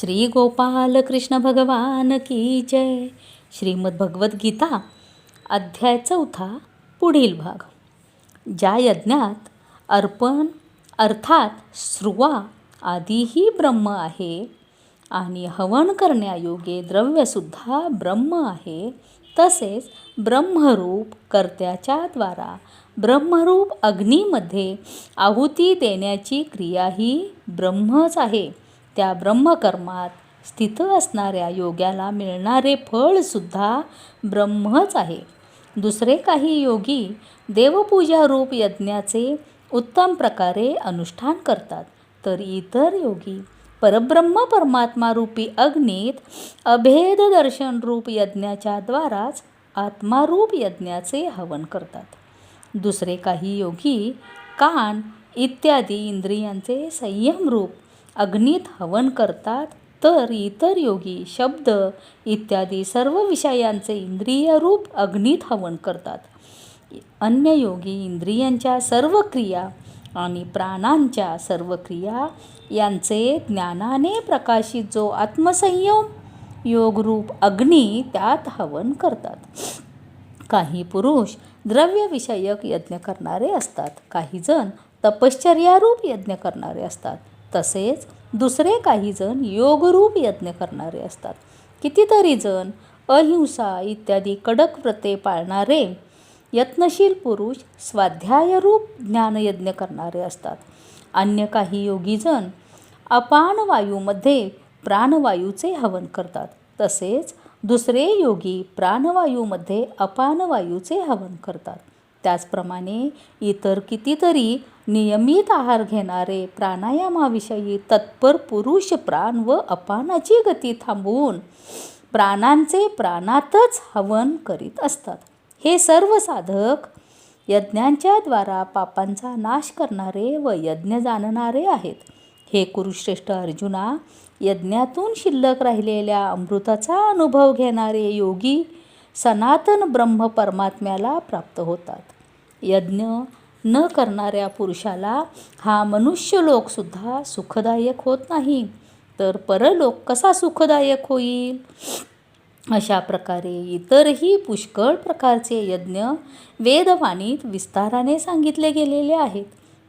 श्री गोपाल कृष्ण भगवान की जय. श्रीमद्भगवद्गीता अध्याय चौथा पुढील भाग. ज्या यज्ञात अर्पण अर्थात श्रुवा आदीही ब्रह्म आहे आणि हवन करण्यायोगे द्रव्यसुद्धा ब्रह्म आहे. तसेच ब्रह्मरूप कर्त्याच्या द्वारा ब्रह्मरूप अग्नीमध्ये आहुती देण्याची क्रियाही ब्रह्मच आहे. त्या ब्रह्मकर्मात स्थित असणाऱ्या योग्याला मिळणारे फळसुद्धा ब्रह्मच आहे. दुसरे काही योगी देवपूजारूप यज्ञाचे उत्तम प्रकारे अनुष्ठान करतात. तर इतर योगी परब्रह्म परमात्मा रूपी अग्नीत अभेद दर्शन रूप यज्ञाच्या द्वाराच आत्मारूप यज्ञाचे हवन करतात. दुसरे काही योगी कान इत्यादी इंद्रियांचे संयम रूप अग्नीत हवन करतात तर इतर योगी शब्द इत्यादी सर्व विषयांचे इंद्रिय रूप अग्नीत हवन करतात. अन्य योगी इंद्रियांच्या सर्व क्रिया आणि प्राणांच्या सर्व क्रिया यांचे ज्ञानाने प्रकाशित जो आत्मसंयम योगरूप अग्नी त्यात हवन करतात. काही पुरुष द्रव्यविषयक यज्ञ करणारे असतात काही जण तपश्चर्यारूप यज्ञ करणारे असतात. तसेच दुसरे काही जण योगरूप यज्ञ करणारे असतात. कितीतरी जण अहिंसा इत्यादी कडक व्रते पाळणारे यत्नशील पुरुष स्वाध्यायरूप ज्ञानयज्ञ करणारे असतात. अन्य काही योगीजण अपान वायूमध्ये प्राणवायूचे हवन करतात. तसेच दुसरे योगी प्राणवायूमध्ये अपान वायूचे हवन करतात. त्याचप्रमाणे इतर कितीतरी नियमित आहार घेणारे प्राणायामाविषयी तत्पर पुरुष प्राण व अपानाची गती थांबवून प्राणांचे प्राणातच हवन करीत असतात. हे सर्व साधक यज्ञांच्या द्वारा पापांचा नाश करणारे व यज्ञ जाणणारे आहेत. हे कुरुश्रेष्ठ अर्जुना यज्ञातून शिल्लक राहिलेल्या अमृताचा अनुभव घेणारे योगी सनातन ब्रह्म परमात्म्याला प्राप्त होतात. यज्ञ न करणाऱ्या पुरुषाला हा मनुष्यलोकसुद्धा सुखदायक होत नाही. तर परलोक कसा सुखदायक होईल? अशा प्रकारे इतरही पुष्कळ प्रकारचे यज्ञ वेदवाणीत विस्ताराने सांगितले गेलेले आहेत.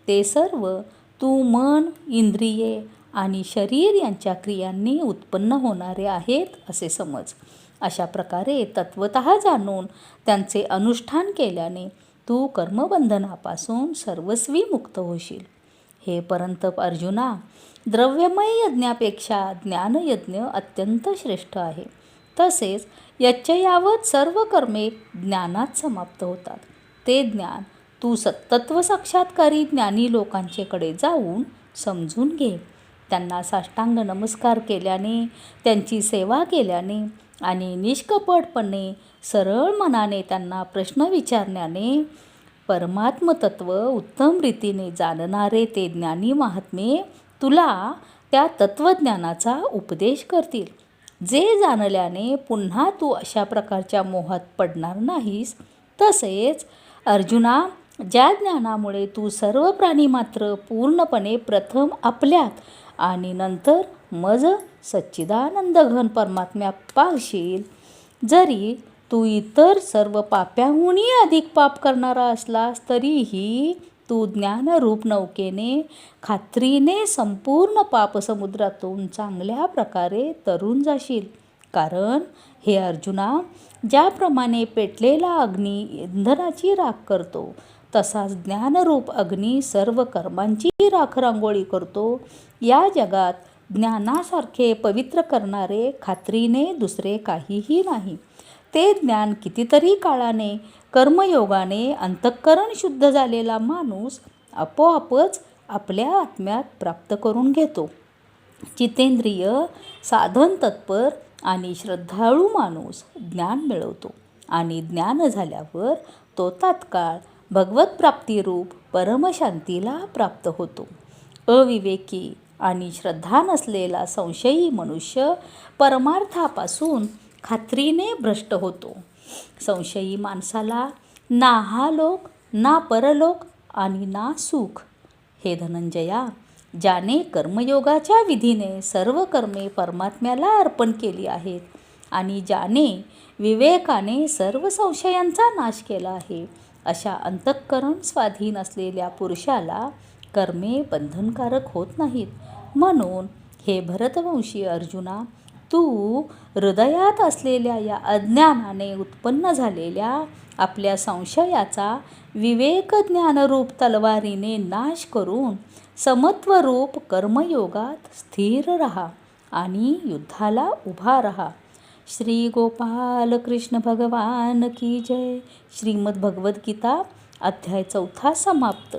ते सर्व तू मन इंद्रिये आणि शरीर यांच्या क्रियांनी उत्पन्न होणारे आहेत असे समज. अशा प्रकारे तत्वत जाणून त्यांचे अनुष्ठान केल्याने तू कर्मबंधनापासून सर्वस्वी मुक्त होशील. हे परंतप अर्जुना द्रव्यमय यज्ञापेक्षा ज्ञानयज्ञ अत्यंत श्रेष्ठ आहे. तसेच यच्चयावत सर्व कर्मे ज्ञानात समाप्त होतात. ते ज्ञान तू सत्तत्व साक्षात्कारी ज्ञानी लोकांचेकडे जाऊन समजून घे. त्यांना साष्टांग नमस्कार केल्याने त्यांची सेवा केल्याने आणि निष्कपटपणे सरळ मनाने त्यांना प्रश्न विचारण्याने परमात्मतत्व उत्तम रीतीने जाणणारे ते ज्ञानी महात्मे तुला त्या तत्त्वज्ञानाचा उपदेश करतील. जे जाणल्याने पुन्हा तू अशा प्रकारच्या मोहात पडणार नाहीस तसेच अर्जुना ज्या ज्ञानामुळे तू सर्व प्राणी मात्र पूर्णपणे प्रथम आपल्यात आणि नंतर मज सच्चिदानंद घन परमात्म्या पाहशील जरी तू इतर सर्व पाप्याहूनही अधिक पाप करणारा असलास तरीही तू ज्ञानरूप नौकेने खात्रीने संपूर्ण पापसमुद्रातून चांगल्या प्रकारे तरून जाशील. कारण हे अर्जुना ज्याप्रमाणे पेटलेला अग्नी इंधनाची राख करतो तसाच ज्ञानरूप अग्नी सर्व कर्मांची राख रांगोळी करतो. या जगात ज्ञानासारखे पवित्र करणारे खात्रीने दुसरे काहीही नाही. ते ज्ञान कितीतरी काळाने कर्मयोगाने अंतःकरण शुद्ध झालेला माणूस आपोआपच आपल्या आत्म्यात प्राप्त करून घेतो. जितेंद्रिय साधन तत्पर आणि श्रद्धाळू माणूस ज्ञान मिळवतो आणि ज्ञान झाल्यावर तो तात्काळ भगवतप्राप्तीरूप परमशांतीला प्राप्त होतो. अविवेकी आणि श्रद्धा नसलेला संशयी मनुष्य परमार्थापासून खात्रीने भ्रष्ट होतो. संशयी माणसाला ना हा लोक ना परलोक आणि ना सुख. हे धनंजया ज्याने कर्मयोगाच्या विधीने सर्व कर्मे परमात्म्याला अर्पण केली आहेत आणि ज्याने विवेकाने सर्व संशयांचा नाश केला आहे अशा अंतःकरण स्वाधीन असलेल्या पुरुषाला कर्मे बंधनकारक होत नाहीत. म्हणून हे भरतवंशी अर्जुना तू हृदयात असलेल्या या अज्ञानाने उत्पन्न झालेल्या आपल्या संशयाचा विवेक ज्ञानरूप तलवारीने नाश करून समत्वरूप कर्मयोगात स्थिर रहा आणि युद्धाला उभा रहा. श्री गोपाल कृष्ण भगवान की जय. श्रीमद भगवद्गीता अध्याय चौथा समाप्त.